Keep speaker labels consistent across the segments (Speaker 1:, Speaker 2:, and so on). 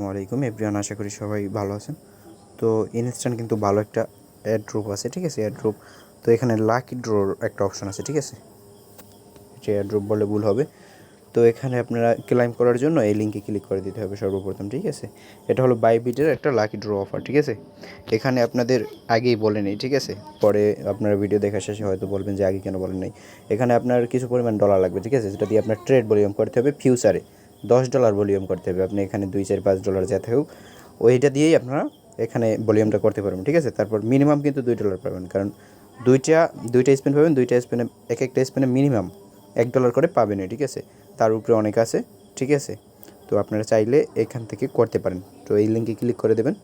Speaker 1: আসসালামু আলাইকুম। এভরিওয়ান আশা করি সবাই ভালো আছেন। তো ইনস্ট্যান্ট কিন্তু ভালো একটা অ্যাড ড্রপ আছে, ঠিক আছে? অ্যাড ড্রপ তো এখানে লাকি ড্রোর একটা অপশন আছে, ঠিক আছে? যে অ্যাড ড্রপ বলে ভুল হবে। তো এখানে আপনারা ক্লাইম করার জন্য এই লিঙ্কে ক্লিক করে দিতে হবে সর্বপ্রথম, ঠিক আছে? এটা হলো বাইবিটের একটা লাকি ড্র অফার ঠিক আছে? এখানে আপনাদের আগেই বলে নেই, ঠিক আছে? পরে আপনারা ভিডিও দেখা শেষে হয়তো বলবেন যে আগে কেন বলেন নাই। এখানে আপনার কিছু পরিমাণ ডলার লাগবে, ঠিক আছে? যেটা দিয়ে আপনার ট্রেড ভলিউম করতে হবে ফিউচারে দশ ডলার ভলিউম করতে হবে। আপনি এখানে দুই, চার, পাঁচ ডলার যা থাকুক, ওইটা দিয়েই আপনারা এখানে ভলিউমটা করতে পারবেন, ঠিক আছে? তারপর মিনিমাম কিন্তু দুই ডলার পাবেন, কারণ দুইটা দুইটা স্পেন পাবেন, দুইটা স্পেনে, এক একটা স্পেনে মিনিমাম এক ডলার করে পাবেনই, ঠিক আছে? তার উপরে অনেক আছে, ঠিক আছে? তো আপনারা চাইলে এখান থেকে করতে পারেন। তো এই লিঙ্কে ক্লিক করে দেবেন।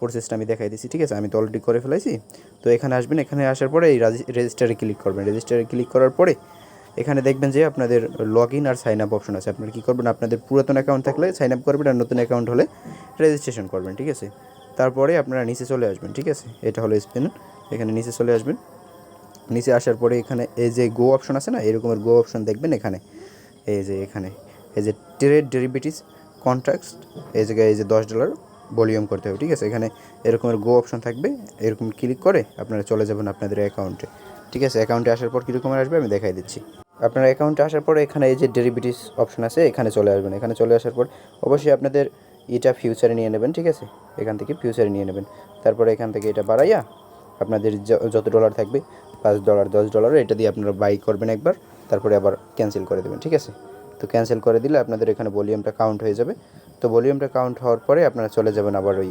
Speaker 1: প্রসেসটা আমি দেখাই দিচ্ছি ঠিক আছে? আমি তো অলরেডি করে ফেলাইছি। তো এখানে আসবেন, এখানে আসার পরে এই রেজিস্টারে ক্লিক করবেন। রেজিস্টারে ক্লিক করার পরে এখানে দেখবেন যে আপনাদের লগ ইন আর সাইন আপ অপশন আছে। আপনারা কী করবেন? আপনাদের পুরাতন অ্যাকাউন্ট থাকলে সাইন আপ করবেন আর নতুন অ্যাকাউন্ট হলে রেজিস্ট্রেশন করবেন, ঠিক আছে? তারপরে আপনারা নিচে চলে আসবেন, ঠিক আছে? এটা হলো স্পেন এখানে নিচে চলে আসবেন। নিচে আসার পরে এখানে এই যে গো অপশন আছে না এরকমের গো অপশন দেখবেন এখানে। এই যে এখানে, এই যে ট্রেড ডেরিভেটিস কন্ট্রাক্টস এই জায়গায় এই যে দশ ডলার ভলিউম করতে হবে, ঠিক আছে? এখানে এরকমের গো অপশন থাকবে, এরকম ক্লিক করে আপনারা চলে যাবেন আপনাদের অ্যাকাউন্টে ঠিক আছে? অ্যাকাউন্টে আসার পর কীরকমের আসবে আমি দেখাই দিচ্ছি। আপনার অ্যাকাউন্টে আসার পর এখানে এই যে ডেরিভেটিস অপশন আছে, এখানে চলে আসবেন। এখানে চলে আসার পর অবশ্যই আপনাদের এটা ফিউচারে নিয়ে নেবেন, ঠিক আছে? এখান থেকে ফিউচারে নিয়ে নেবেন। তারপরে এখান থেকে এটা বাড়াইয়া আপনাদের যত ডলার থাকবে, পাঁচ ডলার দশ ডলার এটা দিয়ে আপনারা বাই করবেন একবার, তারপরে আবার ক্যান্সেল করে দেবেন, ঠিক আছে? তো ক্যান্সেল করে দিলে আপনাদের এখানে ভলিউমটা কাউন্ট হয়ে যাবে। তো ভলিউমটা কাউন্ট হওয়ার পরে আপনারা চলে যাবেন আবার ওই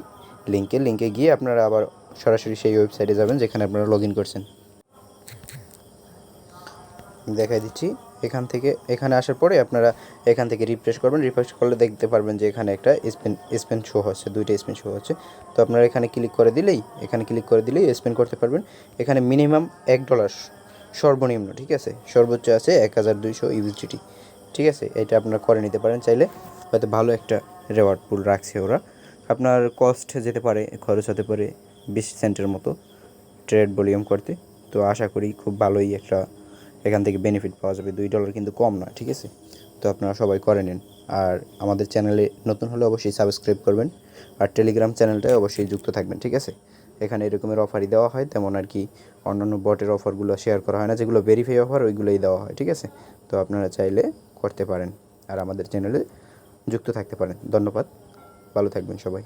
Speaker 1: লিঙ্কে লিঙ্কে গিয়ে আপনারা আবার সরাসরি সেই ওয়েবসাইটে যাবেন, যেখানে আপনারা লগ ইন করছেন। দেখাই দিচ্ছি। এখান থেকে, এখানে আসার পরে আপনারা এখান থেকে রিফ্রেশ করবেন। রিফ্রেশ করলে দেখতে পারবেন যে এখানে একটা স্পেন স্পেন শো হচ্ছে, দুইটা স্পেন শো হচ্ছে। তো আপনারা এখানে ক্লিক করে দিলেই, এখানে ক্লিক করে দিলেই স্পেন করতে পারবেন। এখানে মিনিমাম এক ডলার সর্বনিম্ন, ঠিক আছে? সর্বোচ্চ আছে এক হাজার দুইশো ইউএসডিটি ঠিক আছে? এটা আপনারা করে নিতে পারেন চাইলে। হয়তো ভালো একটা রেওয়ার্ড পুল রাখছে ওরা। আপনার কস্ট যেতে পারে, খরচ হতে পারে বিশ সেন্টের মতো। ট্রেড ভলিউম করতে। তো আশা করি খুব ভালোই একটা এখান থেকে বেনিফিট পাওয়া যাবে। দুই ডলার কিন্তু কম না ঠিক আছে? তো আপনারা সবাই করে নিন। আর আমাদের চ্যানেলে নতুন হলে অবশ্যই সাবস্ক্রাইব করবেন। আর টেলিগ্রাম চ্যানেলটায় অবশ্যই যুক্ত থাকবেন, ঠিক আছে? এখানে এরকমের অফারই দেওয়া হয়, তেমন আর কি অন্যান্য বটের অফারগুলো শেয়ার করা হয় না। যেগুলো ভেরিফাই অফার ওইগুলোই দেওয়া হয়, ঠিক আছে? তো আপনারা চাইলে করতে পারেন। আর আমাদের চ্যানেলে যুক্ত থাকতে পারেন। ধন্যবাদ। ভালো থাকবেন সবাই।